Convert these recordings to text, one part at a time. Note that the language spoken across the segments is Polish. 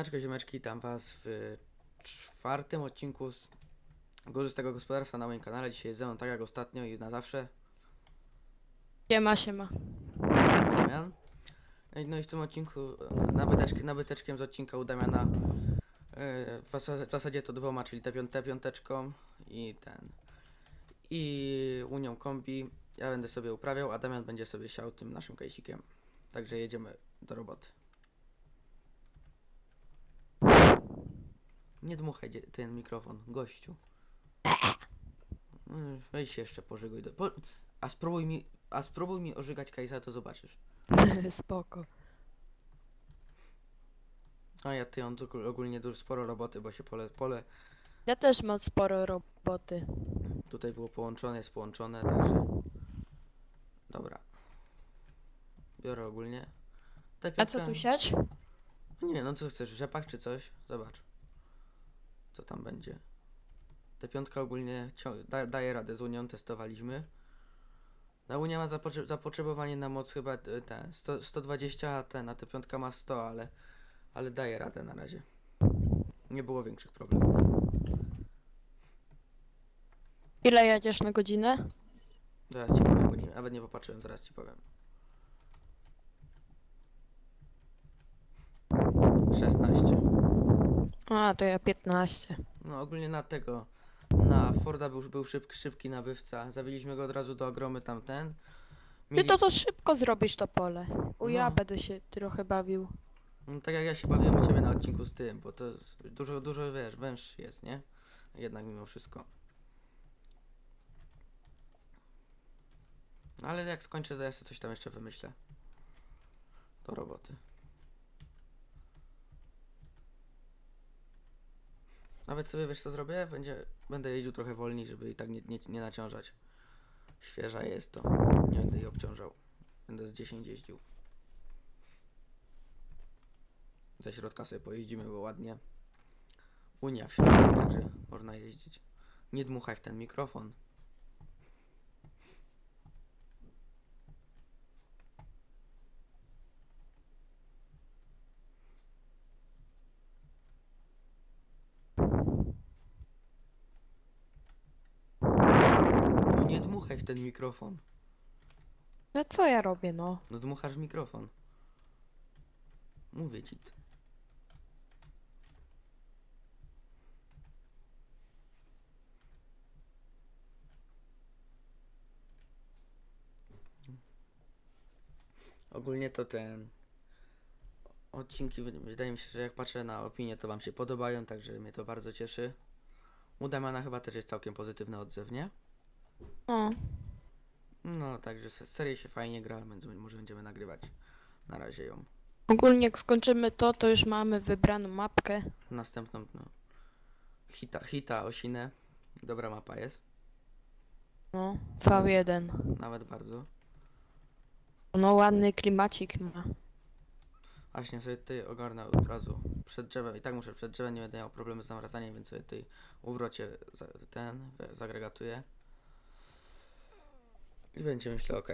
Siemaneczko ziomeczki, witam was w czwartym odcinku z Górzystego Gospodarstwa na moim kanale. Dzisiaj ze mną tak jak ostatnio i na zawsze Siema, siema. Damian. No i- No i w tym odcinku e, nabyteczki, nabyteczkiem z odcinka u Damiana e, w zasadzie, w zasadzie to dwoma, czyli tę piątę piąteczką i ten i Unią Kombi. Ja będę sobie uprawiał, a Damian będzie sobie siał tym naszym kajsikiem. Także jedziemy do roboty. Nie dmuchaj dzie- ten mikrofon, gościu. Mm, Weź się jeszcze pożyguj. Do... Po... A spróbuj mi, a spróbuj mi ożygać Kajsa, to zobaczysz. Spoko. A ja ty on tu ogólnie dużo sporo roboty, bo się pole, pole Ja też mam sporo roboty. tutaj było połączone, jest połączone, także. Dobra. Biorę ogólnie. Ta A co piątka- tu siać? Nie, no co chcesz, rzepak czy coś? Zobacz. Co tam będzie. Ta piątka ogólnie da, daje radę z Unią, testowaliśmy. Na Unia ma zapotrze- zapotrzebowanie na moc chyba e, te 100, 120, a ten, a ta piątka ma 100, ale, ale daje radę na razie. Nie było większych problemów. Ile jedziesz na godzinę? Zaraz ci powiem, nawet nie popatrzyłem, zaraz ci powiem. 16. A, to ja 15. No ogólnie na tego, na Forda był, był szybki, szybki nabywca. Zawieźliśmy go od razu do Agromy tamten. Ty to to szybko zrobisz to pole. U ja No. będę się trochę bawił. No, tak jak ja się bawiłem u ciebie na odcinku z tym, bo to dużo, dużo wiesz, węższy jest, nie? Jednak mimo wszystko. No, Ale jak skończę, to ja sobie coś tam jeszcze wymyślę. Do roboty. Nawet sobie wiesz co zrobię? Będzie, będę jeździł trochę wolniej, żeby i tak nie, nie, nie naciążać. Świeża jest to. Nie będę jej obciążał. Będę z 10 jeździł. Do środka sobie pojeździmy, bo ładnie. Unia w środku, także można jeździć. Nie dmuchaj w ten mikrofon. No nie dmuchaj w ten mikrofon. No co ja robię, no? No dmuchasz w mikrofon. Mówię ci. t- Ogólnie to ten. Odcinki, wy- wydaje mi się, że jak patrzę na opinie, to Wam się podobają, także mnie to bardzo cieszy. U Damiana chyba też jest całkiem pozytywny odzew, nie? O, No, także se- serię się fajnie gra, więc może będziemy nagrywać na razie ją. ogólnie jak skończymy to, to już mamy wybraną mapkę. Następną, no. Hita, hita Osinę. Dobra mapa jest, No, V1. nawet bardzo. No ładny klimacik ma. Właśnie sobie tutaj ogarnę od razu przed drzewem. I tak muszę przed drzewem, nie będę miał problemu z namrażaniem, więc sobie tutaj uwrocie za, ten we- zagregatuję. I będzie myślę, ok.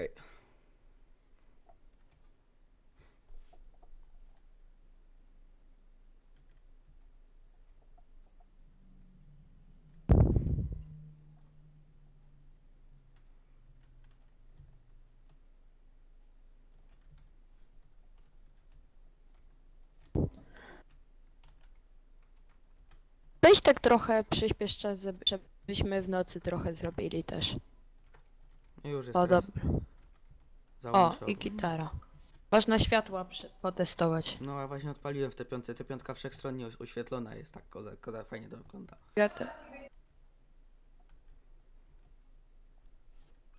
Weź tak trochę przyspiesz czas, żeby- żebyśmy w nocy trochę zrobili też. Już jest O, teraz. dobra. O, i gitara. Można światła przy- potestować. No a właśnie odpaliłem w te piątce. Te piątka wszechstronnie oś- oświetlona jest, tak koza, koza fajnie to wygląda. Ja te...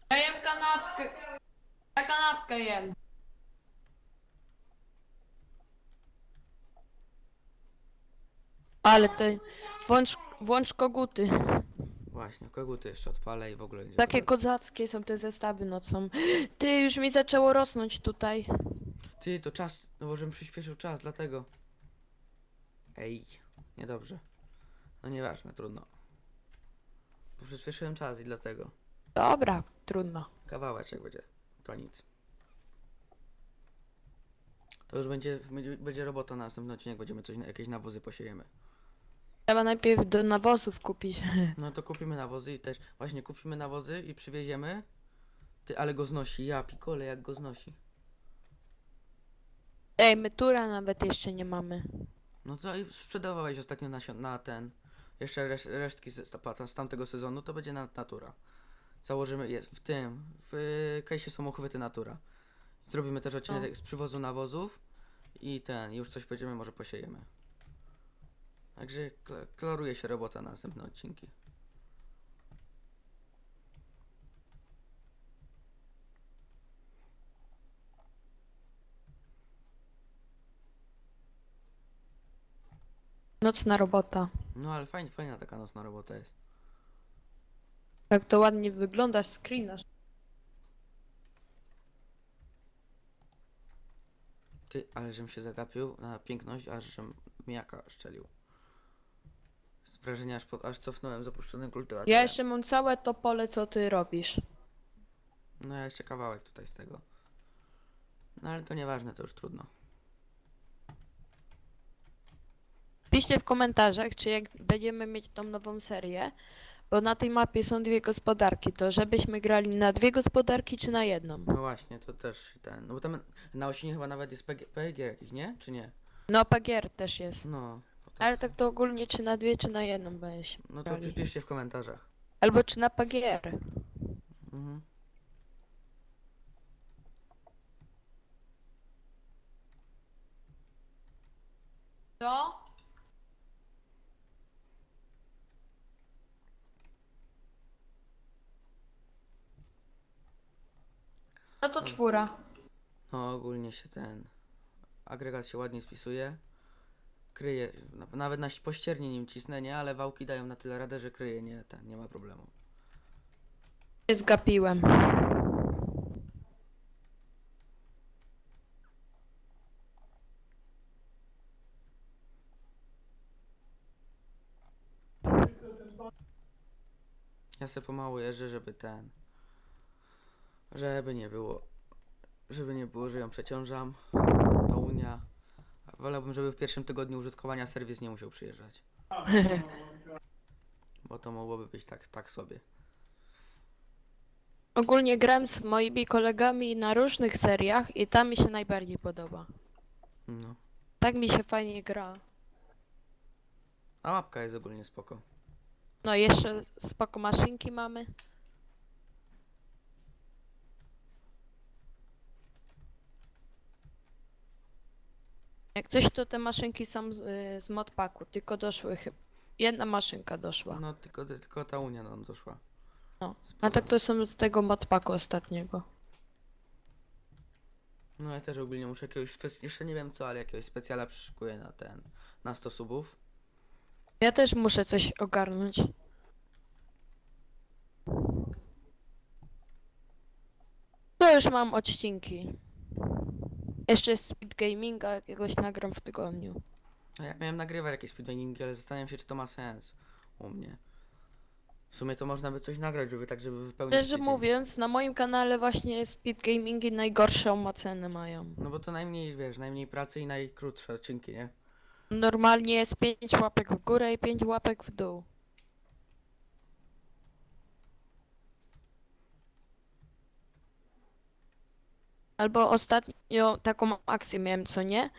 Ja jem kanapkę. Ja kanapkę jem. Ale te... Włącz, włącz koguty. Właśnie, koguty jeszcze odpalę i w ogóle będzie Takie super. kozackie są te zestawy nocą. Ty, już mi zaczęło rosnąć tutaj. Ty, to czas, no bo żebym przyspieszył czas, dlatego. Ej, niedobrze. No nieważne, trudno. Bo przyspieszyłem czas i dlatego. Dobra, trudno. Kawałeczek będzie, to nic. To już będzie, będzie, będzie robota na następny odcinek, będziemy coś, jakieś nawozy posiejemy. Trzeba najpierw do nawozów kupić. No to kupimy nawozy i też, właśnie kupimy nawozy i przywieziemy. Ty, ale go znosi, ja pikole, jak go znosi. Ej, my tura nawet jeszcze nie mamy. No co, i sprzedawałeś ostatnio na, na ten, jeszcze resz, resztki z, z, z tamtego sezonu, to będzie na, natura. Założymy, jest w tym, w kejsie są uchwyty natura. Zrobimy też odcinek z przywozu nawozów i ten, już coś będziemy, może posiejemy. Także kla- klaruje się robota na następne odcinki. Nocna robota. No ale fajnie, fajna taka nocna robota jest. Jak to ładnie wygląda, screenasz. Ty, ale żem się zagapił na piękność, aż żem mijaka szczelił. Z wrażenia aż, po, aż cofnąłem zapuszczony kultywator. Ja jeszcze mam całe to pole, co ty robisz. No ja jeszcze kawałek tutaj z tego. No ale to nieważne, to już trudno. Piszcie w komentarzach, czy jak będziemy mieć tą nową serię, bo na tej mapie są dwie gospodarki, to żebyśmy grali na dwie gospodarki, czy na jedną? No właśnie, to też ten. No bo tam na osinie chyba nawet jest PG, PG jakiś, nie? Czy nie? No, pagier też jest. No. To, Ale tak to ogólnie, czy na dwie, czy na jedną będziemy no to grali. piszcie w komentarzach. Albo czy na pagier. Mhm. Co? No to czwóra. No ogólnie się ten. Agregat się ładnie spisuje. Kryje. na- Nawet na pościernie nim cisnę, nie? Ale wałki dają na tyle radę, że kryje, nie? Ten, nie ma problemu. Się zgapiłem. Ja sobie pomału jeżdżę, żeby ten. Żeby nie było. Żeby nie było, że ją przeciążam. Ta Unia. Wolałbym, żeby w pierwszym tygodniu użytkowania serwis nie musiał przyjeżdżać. Bo to mogłoby być tak, tak sobie. Ogólnie gram z moimi kolegami na różnych seriach i ta mi się najbardziej podoba. No. Tak mi się fajnie gra. A mapka jest ogólnie spoko. No jeszcze spoko maszynki mamy. Jak coś to te maszynki są z, y, z modpacku, tylko doszły chyba. Jedna maszynka doszła. No tylko, tylko ta Unia nam doszła. No. A Spoza- tak to są z tego modpacku ostatniego. No ja też ogólnie muszę jakiegoś, spe- jeszcze nie wiem co, ale jakiegoś specjala przyszykuję na ten, na 100 subów. Ja też muszę coś ogarnąć. To już mam odcinki. Jeszcze speed gaminga jakiegoś nagram w tygodniu. A ja miałem nagrywać jakieś speedrunningi, ale zastanawiam się, czy to ma sens u mnie. W sumie to można by coś nagrać, żeby tak, żeby wypełnić Szczerze tydzień. mówiąc, na moim kanale właśnie speed gamingi najgorszą ocenę mają. No bo to najmniej, wiesz, najmniej pracy i najkrótsze odcinki, nie? Normalnie jest 5 łapek w górę i 5 łapek w dół. Albo ostatnio taką akcję miałem, co nie?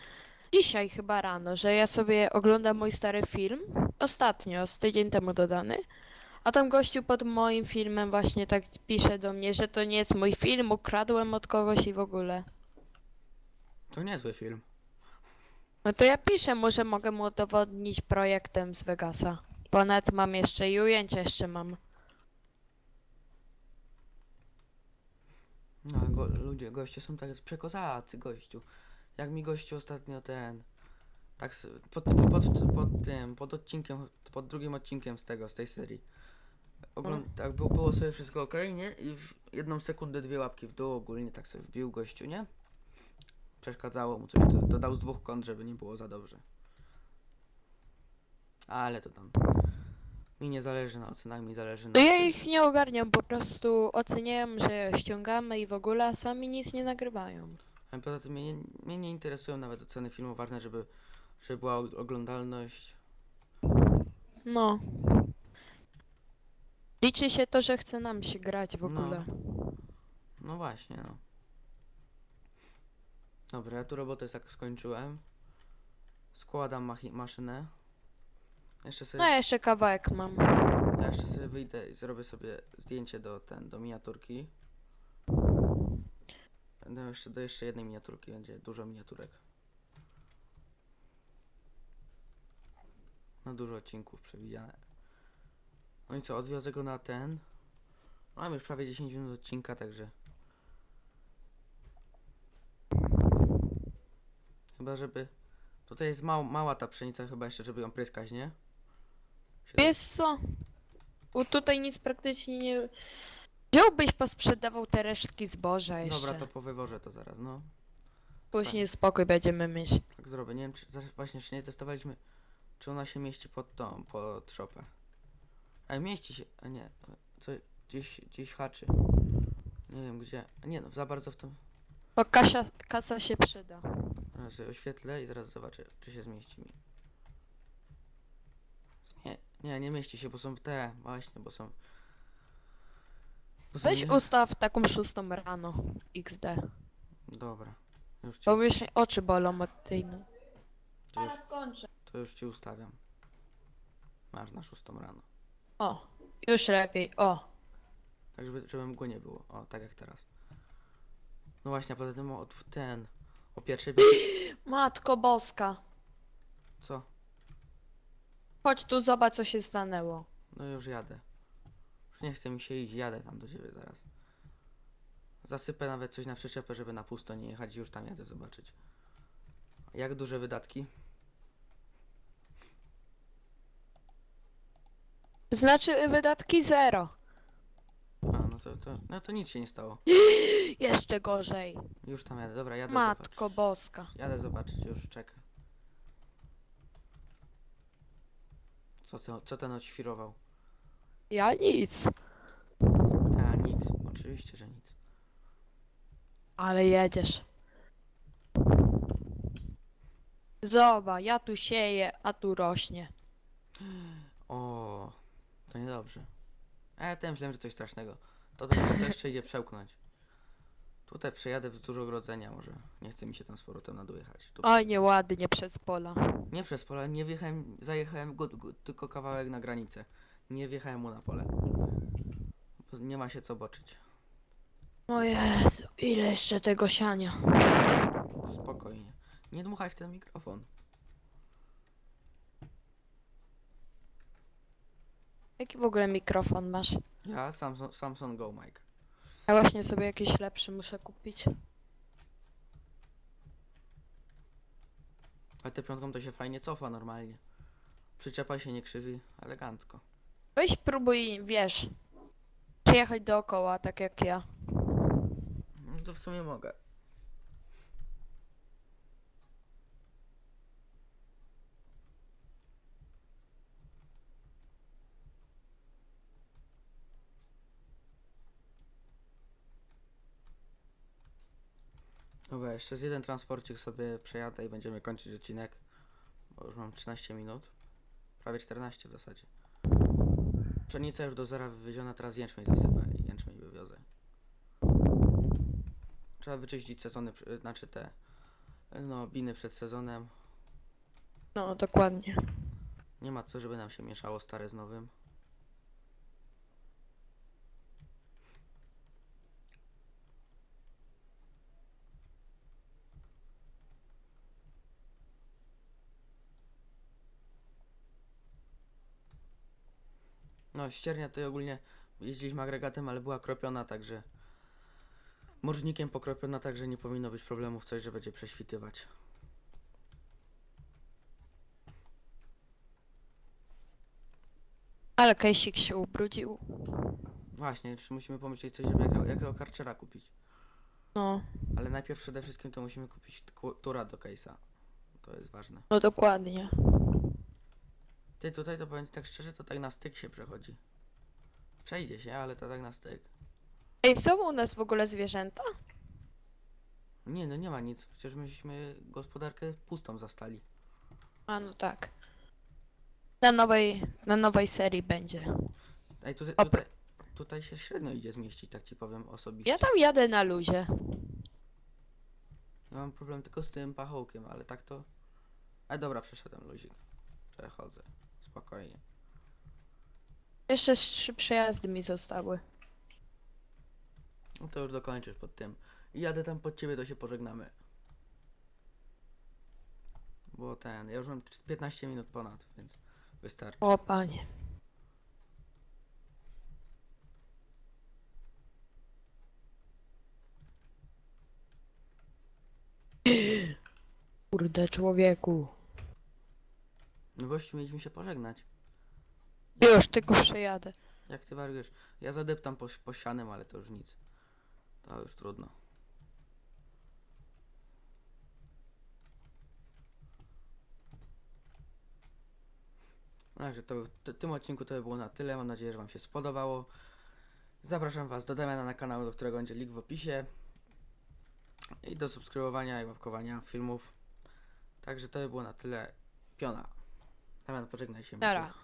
Dzisiaj chyba rano, że ja sobie oglądam mój stary film. Ostatnio, z tydzień temu dodany. A tam gościu pod moim filmem właśnie tak pisze do mnie, że to nie jest mój film, ukradłem od kogoś i w ogóle. To niezły film. No to ja piszę mu, że mogę mu udowodnić projektem z Vegasa. Nawet mam jeszcze i ujęcia jeszcze mam. No, go, ludzie, goście są tak przekozacy, gościu. Jak mi gościu ostatnio ten... Tak, s- pod, tym- pod, pod tym, pod odcinkiem, pod drugim odcinkiem z tego, z tej serii. Ogląd tak, było, było sobie wszystko ok, nie? I w jedną sekundę dwie łapki w dół ogólnie tak sobie wbił gościu, nie? Przeszkadzało mu coś, to dodał z dwóch kąt, żeby nie było za dobrze. Ale to tam... Mi nie zależy na ocenach, mi zależy na... To ja ich nie ogarniam, po prostu oceniają, że ściągamy i w ogóle, a sami nic nie nagrywają. Ale poza tym mnie nie, mnie nie interesują nawet oceny filmu, ważne, żeby, żeby była og- oglądalność. No. Liczy się to, że chce nam się grać w No. ogóle. No właśnie, no. Dobra, ja tu robotę tak skończyłem. Składam machi- maszynę. Jeszcze sobie, No ja jeszcze kawałek mam. ja jeszcze sobie wyjdę i zrobię sobie zdjęcie do ten, do miniaturki. Będę jeszcze do jeszcze jednej miniaturki, będzie dużo miniaturek. Na dużo odcinków przewidziane. No i co, odwiozę go na ten. Mam już prawie 10 minut odcinka, także. Chyba żeby. Tutaj jest mał, mała ta pszenica, chyba jeszcze, żeby ją pryskać, nie? Wiesz co? Bo tutaj nic praktycznie nie... Wziąłbyś, posprzedawał te resztki zboża jeszcze. Dobra, to po wyworze to zaraz, no. Później spokój będziemy mieć. Tak zrobię. Nie wiem, czy właśnie jeszcze nie testowaliśmy, czy ona się mieści pod tą, pod szopę. Ale mieści się. A nie, co gdzieś, gdzieś haczy. Nie wiem gdzie. A nie, no za bardzo w tym. Bo kasia, kasa się przyda. Zaraz sobie oświetlę i zaraz zobaczę, czy się zmieści mi. Nie, nie mieści się, bo są w te, właśnie, bo są. Bo są Weź nie- ustaw taką szóstą rano. XD. Dobra. Już ci, Bo już mnie oczy bolą od tej no. to, już, skończę. to już ci ustawiam. Masz na szóstą rano. O, już lepiej. O. Tak, żeby, żeby mgły nie było. O, tak jak teraz. No właśnie, a poza tym o, ten. O pierwszej. Matko boska. Co? Chodź tu, zobacz co się stanęło. No już jadę. Już nie chce mi się iść, jadę tam do ciebie zaraz. Zasypę nawet coś na przyczepę, żeby na pusto nie jechać i już tam jadę zobaczyć. Jak duże wydatki? Znaczy wydatki zero. A, no to, to, no to nic się nie stało. Jeszcze gorzej. Już tam jadę, dobra, jadę Matko zobaczyć. boska. Jadę zobaczyć, już czekaj. Co, ty, co ten odświrował? Ja nic. Ta, nic. Oczywiście, że nic. Ale jedziesz. Zobacz, ja tu sieję, a tu rośnie. O, to niedobrze. Ja też myślałem, że coś strasznego. To, to, to jeszcze idzie przełknąć. Tutaj przejadę wzdłuż ogrodzenia może. Nie chce mi się tam z powrotem na dół jechać. Tu, Oj, nieładnie przez pola. nie przez pole, nie wjechałem, zajechałem go, go, tylko kawałek na granicę. Nie wjechałem mu na pole. Nie ma się co boczyć. O Jezu, ile jeszcze tego siania. Spokojnie. Nie dmuchaj w ten mikrofon. Jaki w ogóle mikrofon masz? Ja Samsung, Samsung Go Mic. Ja właśnie sobie jakiś lepszy muszę kupić. Ale te piątką to się fajnie cofa normalnie. Przyczepa się nie krzywi, elegancko. Weź próbuj, wiesz, przejechać dookoła, tak jak ja. No to w sumie mogę. Dobra, jeszcze z jeden transporcik sobie przejadę i będziemy kończyć odcinek. Bo już mam 13 minut. Prawie 14 w zasadzie. Pszenica już do zera wywieziona, teraz jęczmień zasypę i jęczmień wywiozę. Trzeba wyczyścić sezony, znaczy te, no, biny przed sezonem. No, dokładnie. Nie ma co, żeby nam się mieszało stare z nowym. No, ściernia to ogólnie jeździliśmy agregatem, ale była kropiona, także morznikiem pokropiona, także nie powinno być problemów coś, że będzie prześwitywać. Ale kejsik się ubrudził. Właśnie, czy musimy pomyśleć coś, żeby jakiego, jakiego karczera kupić. No, Ale najpierw przede wszystkim to musimy kupić tura do case'a. To jest ważne. no dokładnie. Ty tutaj to powiem ci tak szczerze, to tak na styk się przechodzi. Przejdzie się, ale to tak na styk. Ej, są u nas w ogóle zwierzęta? Nie, no nie ma nic. Przecież myśmy gospodarkę pustą zastali. A no tak. Na nowej, na nowej serii będzie. Ej, tutaj, tutaj, tutaj się średnio idzie zmieścić, tak ci powiem osobiście. Ja tam jadę na luzie. Ja mam problem tylko z tym pachołkiem, ale tak to... A dobra, przeszedłem luzik. Przechodzę. Spokojnie. Jeszcze z trzy przejazdy mi zostały. No to już dokończysz pod tym. I jadę tam pod ciebie, to się pożegnamy. Bo ten, ja już mam 15 minut ponad, więc wystarczy. O panie. Kurde człowieku. No gościu, mieliśmy się pożegnać. Już tylko przejadę. Jak ty wariujesz? Ja zadeptam po, po ścianem, ale to już nic. To już trudno. Także to, to, tym odcinku to by było na tyle. Mam nadzieję, że Wam się spodobało. Zapraszam Was do Damiana na kanał, do którego będzie link w opisie. I do subskrybowania i łapkowania filmów. Także to by było na tyle. Piona. Damian, pożegnaj się. Nara.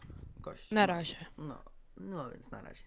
Gość. Na razie. No, no więc na razie.